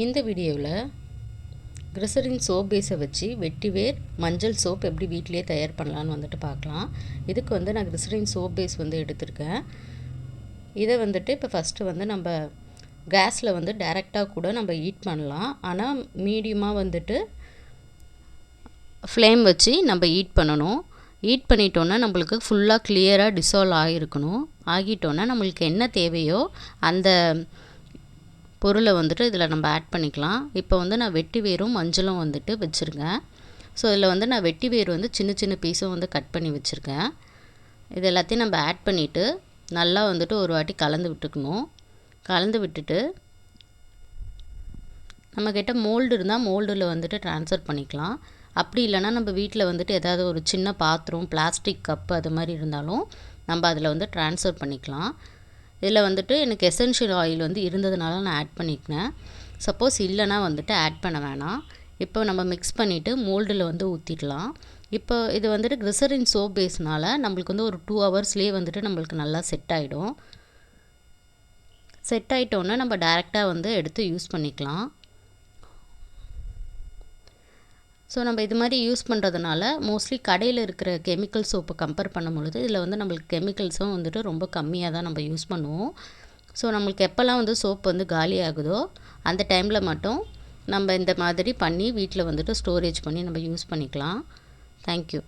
இந்த வீடியோவில் கிரிசரின் சோப் பேஸை வச்சு வெட்டிவேர் மஞ்சள் சோப் எப்படி வீட்டிலே தயார் பண்ணலான்னு வந்துட்டு பார்க்கலாம். இதுக்கு வந்து நான் கிரிசரின் சோப் பேஸ் வந்து எடுத்திருக்கேன். இதை வந்துட்டு இப்போ ஃபஸ்ட்டு வந்து நம்ம கேஸில் வந்து டைரெக்டாக கூட நம்ம ஹீட் பண்ணலாம். ஆனால் மீடியமாக வந்துட்டு ஃப்ளேம் வச்சு நம்ம ஹீட் பண்ணணும். ஹீட் பண்ணிட்டோன்னா நம்மளுக்கு ஃபுல்லாக கிளியராக டிசால்வ் ஆகிருக்கணும் ஆகிட்டோன்னா நம்மளுக்கு என்ன தேவையோ அந்த பொருளை வந்துட்டு இதில் நம்ம ஆட் பண்ணிக்கலாம். இப்போ வந்து நான் வெட்டி வேரும் மஞ்சளும் வந்துட்டு வச்சுருக்கேன் ஸோ இதில் வந்து நான் வெட்டி வேர் வந்து சின்ன சின்ன பீஸும் வந்து கட் பண்ணி வச்சுருக்கேன். இது எல்லாத்தையும் நம்ம ஆட் பண்ணிவிட்டு நல்லா வந்துட்டு ஒரு வாட்டி கலந்து விட்டுக்கணும். கலந்து விட்டுட்டு நம்மக்கிட்ட மோல்டு இருந்தால் மோல்டில் வந்துட்டு ட்ரான்ஸ்ஃபர் பண்ணிக்கலாம். அப்படி இல்லைனா நம்ம வீட்டில் வந்துட்டு ஏதாவது ஒரு சின்ன பாத்திரம் பிளாஸ்டிக் கப்பு அது மாதிரி இருந்தாலும் நம்ம அதில் வந்து ட்ரான்ஸ்ஃபர் பண்ணிக்கலாம். இதில் வந்துட்டு எனக்கு எசென்ஷியல் ஆயில் வந்து இருந்ததுனால நான் ஆட் பண்ணிக்கினேன். சப்போஸ் இல்லைனா வந்துட்டு ஆட் பண்ண வேணாம். இப்போ நம்ம மிக்ஸ் பண்ணிவிட்டு மோல்டில் வந்து ஊற்றிடலாம் இப்போ இது வந்துட்டு கிரிசரின் சோப் பேஸ்னால் நம்மளுக்கு வந்து ஒரு டூ ஹவர்ஸ்லேயே வந்துட்டு நம்மளுக்கு நல்லா செட் ஆகிடும் செட் ஆகிட்டோன்னே நம்ம டேரெக்டாக வந்து எடுத்து யூஸ் பண்ணிக்கலாம். ஸோ நம்ம இது மாதிரி யூஸ் பண்ணுறதுனால மோஸ்ட்லி கடையில் இருக்கிற கெமிக்கல் சோப்பை கம்பேர் பண்ணும் பொழுது இதில் வந்து நம்மளுக்கு கெமிக்கல்ஸும் வந்துட்டு ரொம்ப கம்மியாக தான் நம்ம யூஸ் பண்ணுவோம். ஸோ நம்மளுக்கு எப்போல்லாம் வந்து சோப் வந்து காலி ஆகுதோ அந்த டைமில் மட்டும் நம்ம இந்த மாதிரி பண்ணி வீட்டில் வந்துட்டு ஸ்டோரேஜ் பண்ணி நம்ம யூஸ் பண்ணிக்கலாம். தேங்க்யூ